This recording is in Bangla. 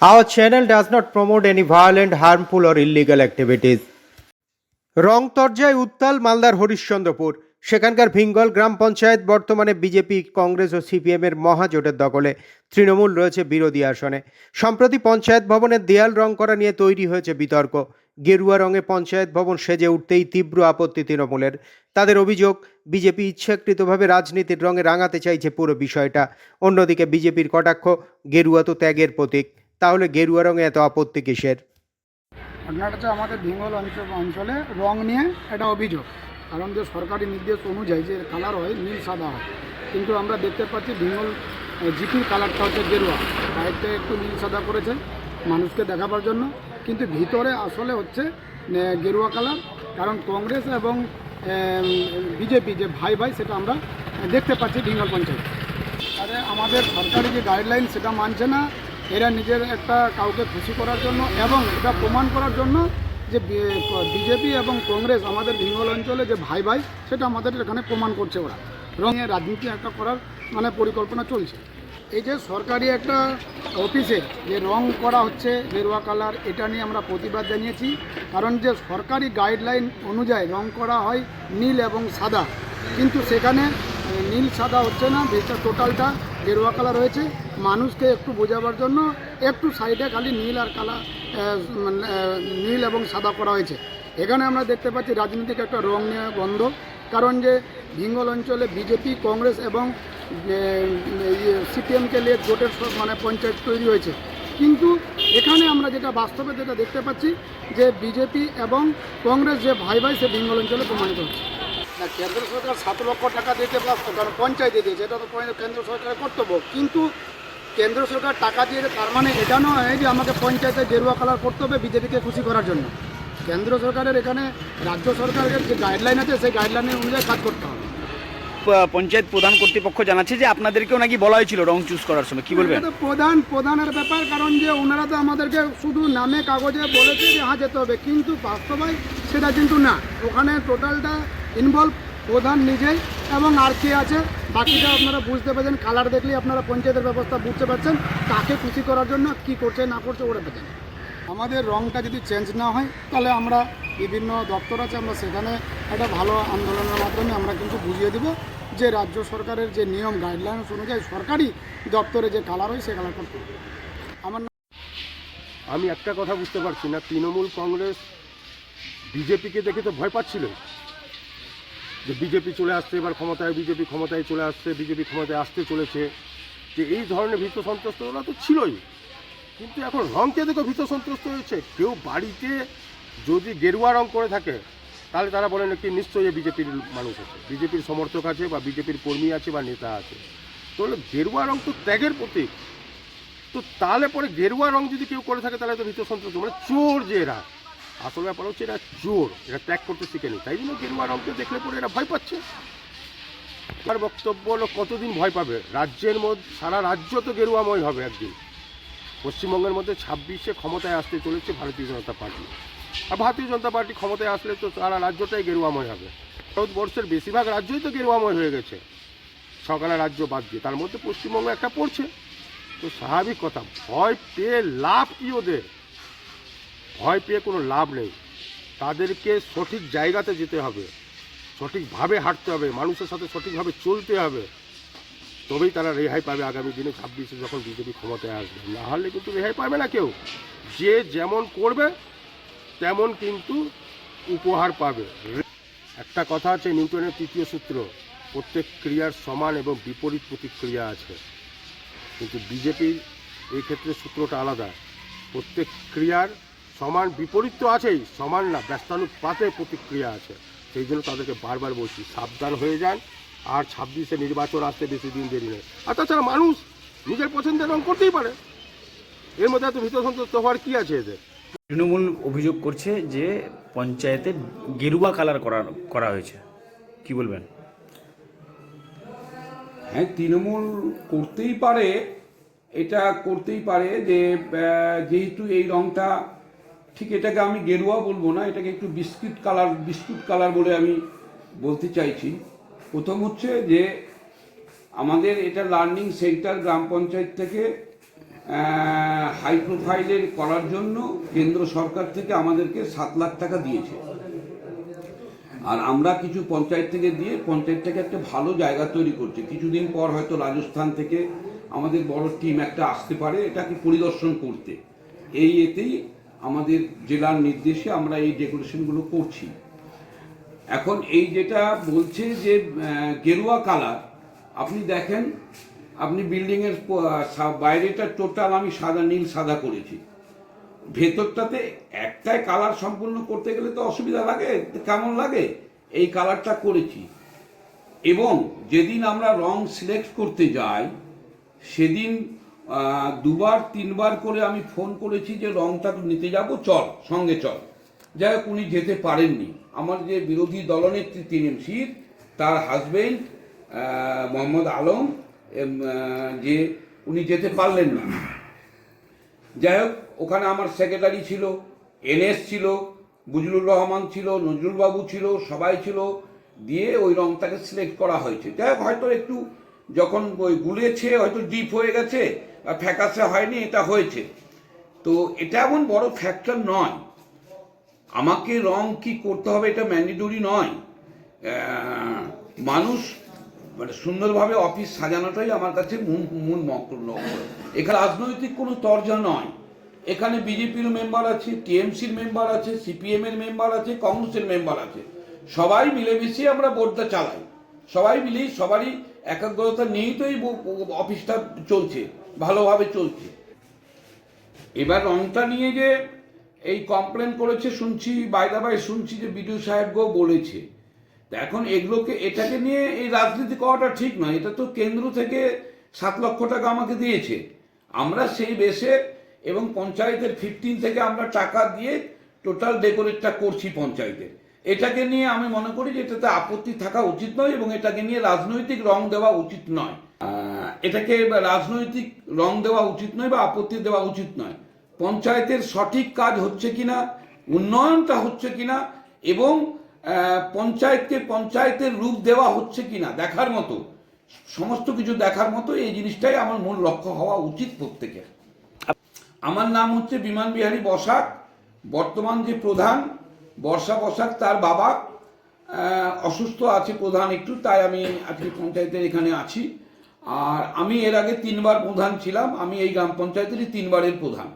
Our channel does not promote any violent, harmful, or illegal activities. রংতর্জায় উত্তাল মালদার হরিশ্চন্দ্রপুর। সেখানকার ভিঙ্গল গ্রাম পঞ্চায়েত বর্তমানে বিজেপি কংগ্রেস ও সিপিএমের মহাজোটের দখলে। তৃণমূল রয়েছে বিরোধী আসনে। সম্প্রতি পঞ্চায়েত ভবনের দেয়াল রং করা নিয়ে তৈরি হয়েছে বিতর্ক। গেরুয়া রঙে পঞ্চায়েত ভবন সেজে উঠতেই তীব্র আপত্তি তৃণমূলের। তাদের অভিযোগ বিজেপি ইচ্ছাকৃতভাবে রাজনীতির রঙে রাঙাতে চাইছে পুরো বিষয়টা। অন্যদিকে বিজেপির কটাক্ষ গেরুয়া তো ত্যাগের প্রতীক। তাহলে গেরুয়া রঙে এত আপত্তি কিসের? ঘটনাটা হচ্ছে আমাদের বেঙ্গল অঞ্চল অঞ্চলে রং নিয়ে একটা অভিযোগ। কারণ যে সরকারি নির্দেশ অনুযায়ী যে কালার হয়, নীল, সাদা হয়। কিন্তু আমরা দেখতে পাচ্ছি বেঙ্গল জিপির কালারটা হচ্ছে গেরুয়া। বাইরটা একটু নীল, সাদা করেছে মানুষকে দেখাবার জন্য। কিন্তু ভিতরে আসলে হচ্ছে গেরুয়া কালার কারণ কংগ্রেস এবং বিজেপি যে ভাই ভাই, সেটা আমরা দেখতে পাচ্ছি বেঙ্গল পঞ্চায়েত। তাহলে আমাদের সরকারি যে গাইডলাইন সেটা মানছে না। এরা নিজের একটা কাউকে খুশি করার জন্য এবং এটা প্রমাণ করার জন্য যে বিজেপি এবং কংগ্রেস আমাদের বেঙ্গল অঞ্চলে যে ভাই ভাই, সেটা আমাদের এখানে প্রমাণ করছে ওরা। রঙে রাজনীতি একটা করার মানে পরিকল্পনা চলছে। এই যে সরকারি একটা অফিসে যে রং করা হচ্ছে গেরুয়া কালার, এটা নিয়ে আমরা প্রতিবাদ জানিয়েছি। কারণ যে সরকারি গাইডলাইন অনুযায়ী রং করা হয় নীল এবং সাদা। কিন্তু সেখানে নীল সাদা হচ্ছে না টোটালটা গেরুয়া কালার হয়েছে। মানুষকে একটু বোঝাবার জন্য একটু সাইডে খালি নীল আর কালার নীল এবং সাদা করা হয়েছে। এখানে আমরা দেখতে পাচ্ছি রাজনৈতিক একটা রং নিয়ে গন্ধ, কারণ যে ভিঙ্গল অঞ্চলে বিজেপি, কংগ্রেস এবং সিপিএমকে নিয়ে জোটের মানে পঞ্চায়েত তৈরি হয়েছে। কিন্তু এখানে আমরা যেটা বাস্তবে যেটা দেখতে পাচ্ছি যে বিজেপি এবং কংগ্রেস যে ভাই ভাই সে বেঙ্গল অঞ্চলে প্রমাণিত হচ্ছে। না কেন্দ্র সরকার সাত লক্ষ টাকা দিতে পারত কারণ পঞ্চায়েতে দিয়েছে এটা তো কেন্দ্র সরকারের কর্তব্য। কিন্তু কেন্দ্র সরকার টাকা দিয়ে তার মানে এটা নয় যে আমাকে পঞ্চায়েতে গেরুয়া কালার করতে হবে বিজেপিকে খুশি করার জন্য। কেন্দ্র সরকারের এখানে রাজ্য সরকারের যে গাইডলাইন আছে সেই গাইডলাইনের অনুযায়ী কাজ করতে হবে। পঞ্চায়েত প্রধান কর্তৃপক্ষ জানাচ্ছে যে আপনাদেরকেও নাকি বলা হয়েছিল রং চুজ করার সময়। কি বলবেন? প্রধান প্রধানের ব্যাপার কারণ যে ওনারা তো আমাদেরকে শুধু নামে কাগজে বলেছে যে হ্যাঁ যেতে হবে কিন্তু বাস্তবায় সেটা কিন্তু না। ওখানে টোটালটা ইনভলভ প্রধান নিজেই এবং আর কে আছে, বাকিটা আপনারা বুঝতে পারছেন কালার দেখলেই আপনারা পঞ্চায়েতের ব্যবস্থা বুঝতে পারছেন তাকে খুশি করার জন্য, কি করছে, না করছে ওরা পেতেন আমাদের রংটা যদি চেঞ্জ না হয়, তাহলে আমরা বিভিন্ন দপ্তর আছে, আমরা সেখানে একটা ভালো আন্দোলনের মাধ্যমে আমরা কিন্তু বুঝিয়ে দেব যে রাজ্য সরকারের যে নিয়ম গাইডলাইন্স অনুযায়ী সরকারি দপ্তরে যে কালার হয়, সে কালার করতে আমার আমি একটা কথা বুঝতে পারছি না, তৃণমূল কংগ্রেস, বিজেপিকে দেখে তো ভয় পাচ্ছিল। যে বিজেপি চলে আসছে, এবার ক্ষমতায়, বিজেপি ক্ষমতায় চলে আসছে, বিজেপি ক্ষমতায় আসতে চলেছে, যে এই ধরনের ভীত সন্ত্রস্ত ওরা তো ছিলই। কিন্তু এখন রঙকে দেখে ভীত সন্ত্রস্ত হয়েছে। কেউ বাড়িতে যদি গেরুয়া রং করে থাকে, তাহলে তারা বলেন কি নিশ্চয়ই বিজেপির মানুষ আছে। বিজেপির সমর্থক আছে বা বিজেপির কর্মী আছে বা নেতা আছে। তাহলে গেরুয়া রং তো ত্যাগের প্রতীক। তো তাহলে পরে গেরুয়া রং যদি কেউ করে থাকে, তাহলে তো ভীত সন্ত্রস্ত। মানে চোর যে এরা। আসল ব্যাপার হচ্ছে এরা চোর, এরা ত্যাগ করতে শিখেনি। তাই জন্য গেরুয়া রংকে দেখলে পরে এরা ভয় পাচ্ছে। আমার বক্তব্য হলো, কতদিন ভয় পাবে? রাজ্যের মধ্যে, সারা রাজ্য তো গেরুয়াময় হবে একদিন। পশ্চিমবঙ্গের মধ্যে ছাব্বিশে ক্ষমতায় আসতে চলেছে ভারতীয় জনতা পার্টি। আর ভারতীয় জনতা পার্টি ক্ষমতায় আসলে তো সারা রাজ্যটাই গেরুয়াময় হবে। ভারতবর্ষের বেশিরভাগ রাজ্যই তো গেরুয়াময় হয়ে গেছে। ছখানা রাজ্য বাদ দিয়ে, তার মধ্যে পশ্চিমবঙ্গ একটা পড়ছে। তো স্বাভাবিক কথা, ভয় পেয়ে লাভ কি ওদের? ভয় পেয়ে কোনো লাভ নেই। তাদেরকে সঠিক জায়গাতে যেতে হবে। সঠিকভাবে হাঁটতে হবে। মানুষের সাথে সঠিকভাবে চলতে হবে। তবেই তারা রেহাই পাবে আগামী দিনে ছাব্বিশে যখন বিজেপি ক্ষমতায় আসবে। না হলে কিন্তু রেহাই পাবে না কেউ। যে যেমন করবে, তেমন কিন্তু উপহার পাবে। একটা কথা আছে নিউটনের তৃতীয় সূত্র। প্রত্যেক ক্রিয়ার সমান এবং বিপরীত প্রতিক্রিয়া আছে। কিন্তু বিজেপির এই ক্ষেত্রে সূত্রটা আলাদা। প্রত্যেক ক্রিয়ার সমান বিপরীত তো আছেই সমান না ব্যস্তানুপাতে প্রতিক্রিয়া আছে। সেই জন্য তাদেরকে বারবার বলছি সাবধান হয়ে যান আর ছাব্বিশে নির্বাচন আসতে বেশি দিন দেরি নেই। আর তাছাড়া মানুষ নিজের পছন্দের রং করতেই পারে। এর মধ্যে এত ভীত সন্তুষ্ট হওয়ার কী আছে এদের? তৃণমূল অভিযোগ করছে যে পঞ্চায়েতে গেরুয়া কালার করা করা হয়েছে। কি বলবেন? হ্যাঁ তৃণমূল করতেই পারে এটা করতেই পারে যে যেহেতু এই রংটা ঠিক এটাকে আমি গেরুয়া বলব না, এটাকে একটু বিস্কুট কালার বিস্কুট কালার বলে আমি বলতে চাইছি। প্রথম হচ্ছে যে আমাদের এটা লার্নিং সেন্টার গ্রাম পঞ্চায়েত থেকে হাই প্রোফাইলের করার জন্য কেন্দ্র সরকার থেকে আমাদেরকে সাত লাখ টাকা দিয়েছে। আর আমরা কিছু পঞ্চায়েত থেকে দিয়ে, পঞ্চায়েত থেকে একটা ভালো জায়গা তৈরি করছি। কিছুদিন পর হয়তো রাজস্থান থেকে আমাদের বড় টিম একটা আসতে পারে এটাকে পরিদর্শন করতে। এই এতেই আমাদের জেলার নির্দেশে আমরা এই ডেকোরেশনগুলো করছি। এখন এই যেটা বলছে যে গেরুয়া কালার, আপনি দেখেন, আপনি বিল্ডিংয়ের বাইরেটা টোটাল আমি সাদা, নীল, সাদা করেছি। ভেতরটাতে একটাই কালার সম্পূর্ণ করতে গেলে তো অসুবিধা লাগে, কেমন লাগে? এই কালারটা করেছি। এবং যেদিন আমরা রং সিলেক্ট করতে যাই, সেদিন দুবার, তিনবার করে আমি ফোন করেছি যে রংটা নিতে যাব, চল, সঙ্গে চল। যাই হোক, উনি যেতে পারেননি। আমার যে বিরোধী দলনেত্রী টিএমসির তার হাজবেন্ড মোহাম্মদ আলম যে উনি যেতে পারলেন না। যাই হোক, ওখানে আমার সেক্রেটারি ছিল, এনএস ছিল, বুজলুর রহমান ছিল, নজরুল বাবু ছিল, সবাই ছিল। দিয়ে ওই রংটাকে সিলেক্ট করা হয়েছে। যাই হোক, হয়তো একটু যখন ওই গুলেছে, হয়তো ডিপ হয়ে গেছে ফ্যাকাসে হয়নি, এটা হয়েছে। তো এটা এমন বড় ফ্যাক্টর নয়। আমাকে রং কি করতে হবে এটা ম্যান্ডেটরি নয়। মানুষ মানে সুন্দরভাবে অফিস সাজানোটাই আমার কাছে মূল মূল লক্ষ্য। এখানে রাজনৈতিক কোনো তরজা নয়। এখানে বিজেপির মেম্বার আছে টিএমসির মেম্বার আছে সিপিএমের মেম্বার আছে কংগ্রেসের মেম্বার আছে। সবাই মিলেমিশে আমরা বোর্ডটা চালাই। সবাই মিলেই সবারই একাগ্রতা নিয়েই তো এই অফিসটা চলছে, ভালোভাবে চলছে। এবার রংটা নিয়ে যে এই কমপ্লেন করেছে, শুনছি বাইদা বাই শুনছি যে বিডিও সাহেবকেও বলেছে। তা এখন এগুলোকে, এটাকে নিয়ে এই রাজনীতি করাটা ঠিক নয়, এটা তো কেন্দ্র থেকে সাত লক্ষ টাকা আমাকে দিয়েছে। আমরা সেই বেসে এবং পঞ্চায়েতের ফিফটিন থেকে আমরা টাকা দিয়ে টোটাল ডেকোরেটটা করছি পঞ্চায়েতের। এটাকে নিয়ে আমি মনে করি যে এটাতে আপত্তি থাকা উচিত নয় এবং এটাকে নিয়ে রাজনৈতিক রং দেওয়া উচিত নয়। এটাকে রাজনৈতিক রং দেওয়া উচিত নয় বা আপত্তি দেওয়া উচিত নয়। পঞ্চায়েতের সঠিক কাজ হচ্ছে কিনা, উন্নয়নটা হচ্ছে কিনা এবং পঞ্চায়েতকে পঞ্চায়েতের রূপ দেওয়া হচ্ছে কিনা দেখার মতো। সমস্ত কিছু দেখার মতো এই জিনিসটাই আমার মূল লক্ষ্য হওয়া উচিত প্রত্যেকের। আমার নাম হচ্ছে বিমান বিহারী বসাক, বর্তমান যে প্রধান বর্ষা বসাক, তার বাবা অসুস্থ আছে প্রধান একটু, তাই আমি আজকে পঞ্চায়েতের এখানে আছি। আর আমি এর আগে তিনবার প্রধান ছিলাম, আমি এই গ্রাম পঞ্চায়েতেরই তিনবারের প্রধান।